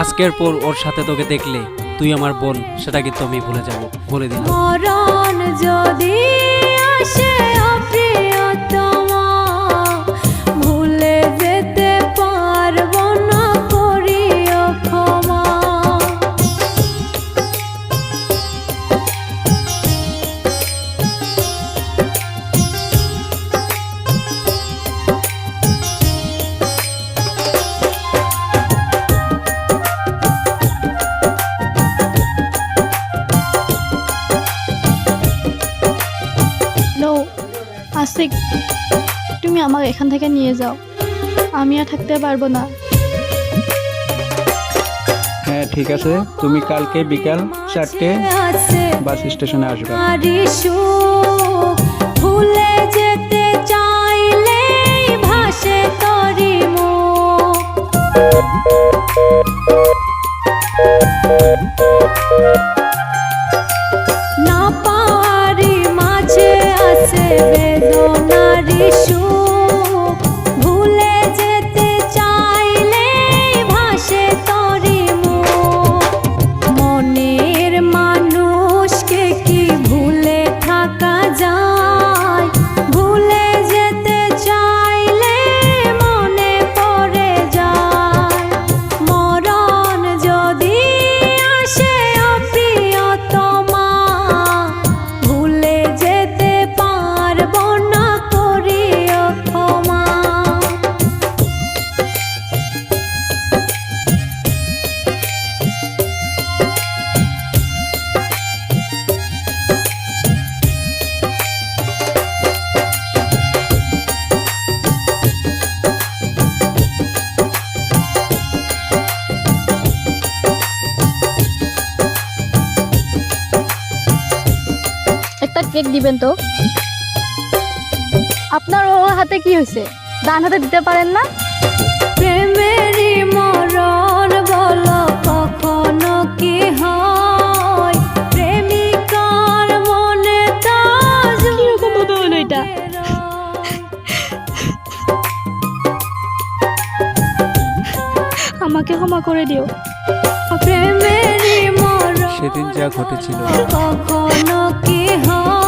আজকের পর ওর সাথে তোকে দেখলে তুই আমার বোন, সেটা কিন্তু আমি ভুলে যাব? বলে দিলাম। যদি আসে আসিক তুমি আমাকে এখান থেকে নিয়ে যাও। আমি আর থাকতে পারব না। হ্যাঁ ঠিক আছে। তুমি কালকে বিকাল চারটে বাস স্টেশনে আসবে। কেক দিবেন তো? আপনার ও হাতে কি হয়েছে? ডান হাতে দিতে পারেন না? প্রেমেরই মরণ বলো কখনো কি হয়? প্রেমিকার মনে তা কীরকম ভাবে হলো এটা? আমাকে ক্ষমা করে দিও। প্রেমেরই মরণ সেদিন যা ঘটেছিল। কখনো কি হয়?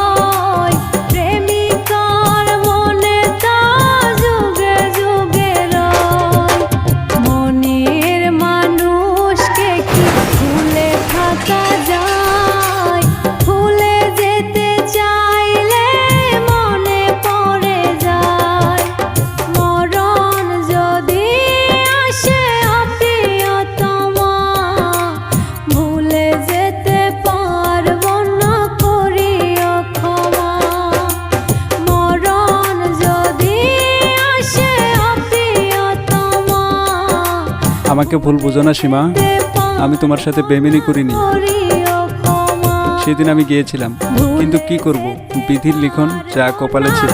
আমাকে ভুল বুঝো না, সীমা। আমি তোমার সাথে বেমিনি করিনি। সেদিন আমি গিয়েছিলাম। কিন্তু কি করব? বিধির লিখন যা কপালে ছিল।